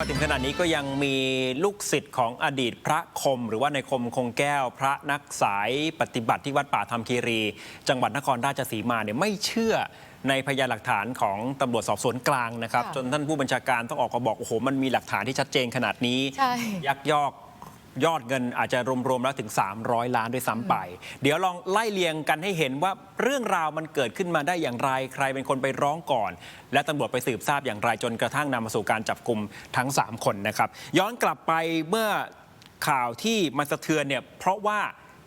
มาถึงขณะนี้ก็ยังมีลูกศิษย์ของอดีตพระคม หรือว่าในคมคงแก้วพระนักสายปฏิบัติที่วัดป่าธรรมคีรี จังหวัดนครราชสีมาเนี่ยไม่เชื่อในพยานหลักฐานของตำรวจสอบสวนกลางนะครับค่ะจนท่านผู้บัญชาการต้องออกมาบอกโอ้โหมันมีหลักฐานที่ชัดเจนขนาดนี้ใช่ยักยอก ยอดเงินอาจจะรวมๆแล้วถึง 300 ล้านด้วยซ้ำไป เดี๋ยวลองไล่เลียงกันให้เห็นว่าเรื่องราวมันเกิดขึ้นมาได้อย่างไร ใครเป็นคนไปร้องก่อน และตำรวจไปสืบทราบอย่างไรจนกระทั่งนำมาสู่การจับกลุ่มทั้ง 3 คนนะครับ ย้อนกลับไปเมื่อข่าวที่มันสะเทือนเนี่ยเพราะว่า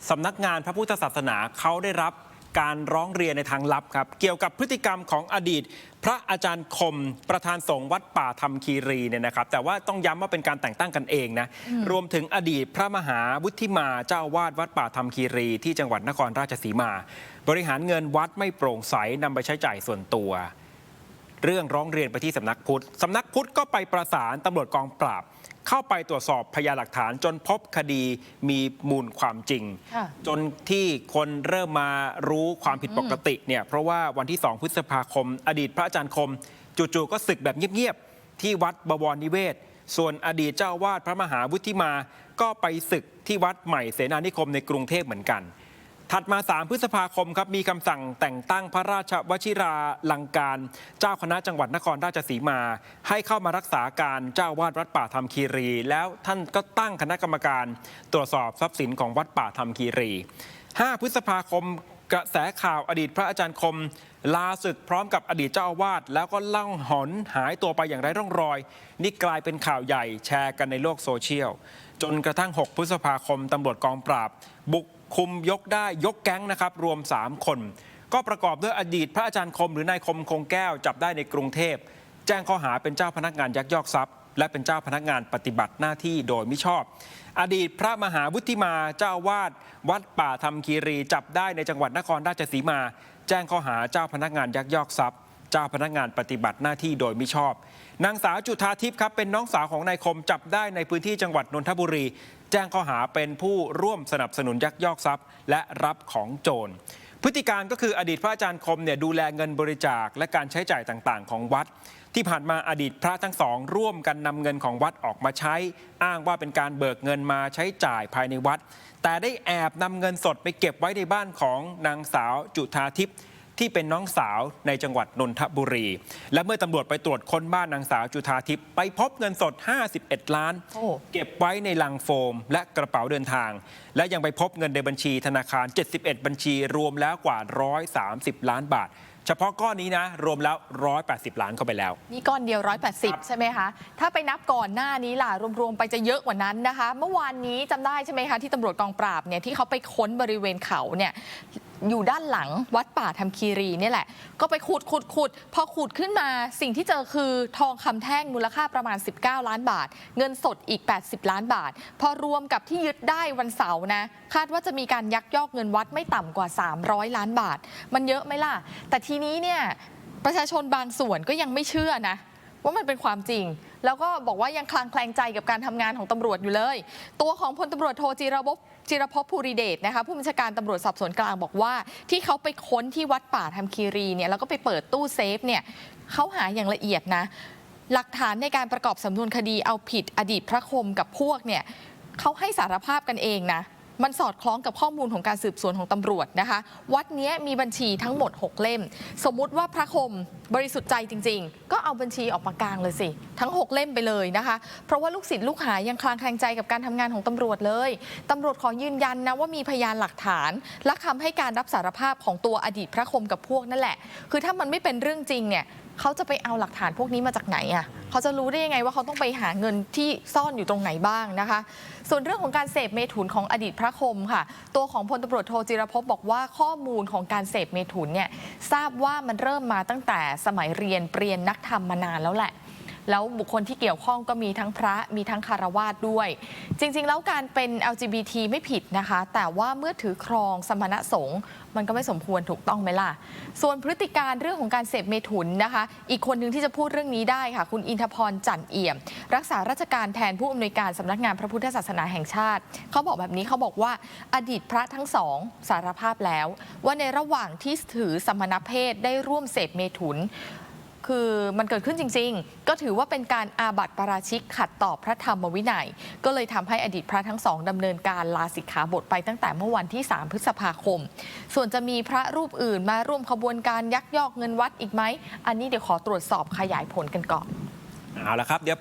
สำนักงานพระพุทธศาสนาเขาได้รับ การร้องเรียนในทางลับครับ เกี่ยวกับพฤติกรรมของอดีต พระอาจารย์คมประธานสงฆ์วัดป่าธรรมคีรีเนี่ยนะครับ แต่ว่าต้องย้ำว่าเป็นการแต่งตั้งกันเองนะ รวมถึงอดีตพระมหาวุฒิมาเจ้าอาวาดวัดป่าธรรมคีรี ที่จังหวัดนครราชสีมา บริหารเงินวัดไม่โปร่งใสนำไปใช้จ่ายส่วนตัว เรื่องร้องเรียนไปที่สำนักพุทธสำนักพุทธก็ไปประสานตำรวจกองปราบ เข้าไปตรวจสอบพยานหลักฐาน จนพบคดีมีมูลความจริง ค่ะจนที่คนเริ่มมารู้ความผิดปกติเนี่ยเพราะว่าวันที่ 2 พฤษภาคม อดีตพระอาจารย์คม จู่ๆก็ศึกแบบเงียบๆ ที่วัดบวรนิเวศ ส่วนอดีตเจ้าอาวาดพระมหาวุฒิมา ก็ไปศึกที่วัดใหม่เสนานิคมในกรุงเทพเหมือนกัน ถัดมา 3 พฤษภาคมครับมีคำสั่งแต่งตั้งพระราชวชิราลังการ เจ้าคณะจังหวัดนครราชสีมา ให้เข้ามารักษาการเจ้าวาดวัดป่าธรรมคีรี แล้วท่านก็ตั้งคณะกรรมการตรวจสอบทรัพย์สินของวัดป่าธรรมคีรี 5 พฤษภาคมกระแสข่าวอดีตพระอาจารย์คม ลาศึกพร้อมกับอดีตเจ้าอาวาสแล้วก็ล่องหนหายตัวไปอย่างไร้ร่องรอย นี่กลายเป็นข่าวใหญ่แชร์กันในโลกโซเชียล จนกระทั่ง 6 พฤษภาคมตำรวจกองปราบ บุก คุมยกได้ยกแก๊งนะครับรวม 3 คน ก็ประกอบด้วยอดีตพระอาจารย์คมหรือนายคมคงแก้วจับได้ในกรุงเทพ แจ้งข้อหาเป็นเจ้าพนักงานยักยอกทรัพย์ และเป็นเจ้าพนักงานปฏิบัติหน้าที่โดยมิชอบ อดีตพระมหาวุฒิมาเจ้าอาวาดวัดป่าธรรมคีรี จับได้ในจังหวัดนครราชสีมา แจ้งข้อหาเจ้าพนักงานยักยอกทรัพย์ เจ้าพนักงานปฏิบัติหน้าที่โดยมิชอบ นางสาวจุธาทิพย์ครับเป็นน้องสาวของนายคมจับได้ในพื้นที่จังหวัดนนทบุรี แจ้งข้อหาเป็นผู้ร่วมสนับสนุนยักยอกทรัพย์ และรับของโจรพฤติการก็คืออดีตพระอาจารย์คมเนี่ยดูแลเงินบริจาคและการใช้จ่ายต่างๆ ของวัด ที่ผ่านมาอดีตพระทั้งสอง ร่วมกันนำเงินของวัดออกมาใช้ อ้างว่าเป็นการเบิกเงินมาใช้จ่ายภายในวัด แต่ได้แอบนำเงินสดไปเก็บไว้ในบ้านของนางสาวจุธาทิพย์ ที่เป็นน้องสาวในจังหวัดนนทบุรี และเมื่อตำรวจไปตรวจค้นบ้านนางสาวจุธาทิพย์ไปพบเงินสด 51 ล้าน โอ้ เก็บไว้ในลังโฟมและกระเป๋าเดินทาง และยังไปพบเงินในบัญชีธนาคาร 71 บัญชีรวมแล้วกว่า 130 ล้านบาท เฉพาะก้อนนี้นะ รวมแล้ว 180 ล้านเข้าไปแล้ว นี่ก้อนเดียว 180 ใช่ไหมคะ ถ้าไปนับก่อนหน้านี้ล่ะ รวม ๆ ไปจะเยอะกว่านั้นนะคะ เมื่อวานนี้จำได้ใช่ไหมคะ ที่ตำรวจกองปราบเนี่ยที่เขาไปค้นบริเวณเขาเนี่ย อยู่ด้านหลังวัดป่าธรรมคีรีเนี่ยแหละ ก็ไปขุดขุดขุดพอขุดขึ้นมาสิ่งที่เจอคือทองคำแท่งมูลค่าประมาณ 19 ล้านบาท เงินสดอีก 80 ล้านบาท พอรวมกับที่ยึดได้วันเสาร์นะ คาดว่าจะมีการยักยอกเงินวัดไม่ต่ำกว่า 300 ล้านบาท มันเยอะไหมล่ะ แต่ทีนี้เนี่ยประชาชนบางส่วนก็ยังไม่เชื่อนะ ว่ามันเป็นความจริง แล้วก็บอกว่ายังคลางแคลงใจกับการทำงานของตำรวจอยู่เลย ตัวของพลตำรวจโทจิรภพจิรพภูริเดชนะคะผู้บัญชาการตำรวจสอบสวนกลางบอกว่า ที่เขาไปค้นที่วัดป่าธรรมคีรีเนี่ยแล้วก็ไปเปิดตู้เซฟเนี่ยเขาหาอย่างละเอียดนะ หลักฐานในการประกอบสำนวนคดีเอาผิดอดีตพระคมกับพวกเนี่ยเขาให้สารภาพกันเองนะมันสอดคล้องกับข้อมูลของการสืบสวนของตำรวจนะคะ วัดนี้มีบัญชีทั้งหมด 6 เล่ม สมมุติว่าพระคม บริสุทธิ์ใจจริง ๆ ก็เอาบัญชีออกมากลางเลยสิ ทั้ง 6 เล่มไปเลยนะคะ เพราะว่าลูกศิษย์ลูกหายังคลางแคลงใจกับการทำงานของตำรวจเลยตำรวจขอยืนยันนะว่ามีพยานหลักฐาน และคำให้การรับสารภาพของตัวอดีตพระคมกับพวกนั่นแหละ คือถ้ามันไม่เป็นเรื่องจริงเนี่ยเขาจะไปเอาหลักฐานพวกนี้มาจากไหนอะเขาจะรู้ได้ยังไงว่าเขาต้องไปหาเงินที่ซ่อนอยู่ตรงไหนบ้างนะคะ ส่วนเรื่องของการเสพเมถุนของอดีตพระคมค่ะ ตัวของพลตำรวจโทจิรภพบอกว่าข้อมูลของการเสพเมถุนเนี่ยทราบว่ามันเริ่มมาตั้งแต่สมัยเรียนเปรียนนักธรรมมานานแล้วแหละ แล้วบุคคลที่เกี่ยวข้องก็มีทั้งพระมีทั้งคารวาสด้วย จริง ๆ แล้วการเป็น LGBT ไม่ผิดนะคะ แต่ว่าเมื่อถือครองสมณสงฆ์มันก็ไม่สมควรถูกต้องไหมล่ะ ส่วนพฤติการเรื่องของการเสพเมถุนนะคะ อีกคนหนึ่งที่จะพูดเรื่องนี้ได้ค่ะ คุณอินทพรจันเอี่ยม รักษาราชการแทนผู้อำนวยการสำนักงานพระพุทธศาสนาแห่งชาติ เขาบอกแบบนี้เขาบอกว่าอดีตพระทั้งสองสารภาพแล้ว ว่าในระหว่างที่ถือสมณเพศได้ร่วมเสพเมถุน คือมันเกิดขึ้นจริง ๆ ก็ถือว่าเป็นการอาบัติปราชิกขัดต่อพระธรรมวินัย ก็เลยทำให้อดีตพระทั้งสองดำเนินการลาสิกขาบทไปตั้งแต่เมื่อวันที่ 3 พฤษภาคม ส่วนจะมีพระรูปอื่นมาร่วมขบวนการยักยอกเงินวัดอีกไหม อันนี้เดี๋ยวขอตรวจสอบขยายผลกันก่อน เอาละครับเดี๋ยว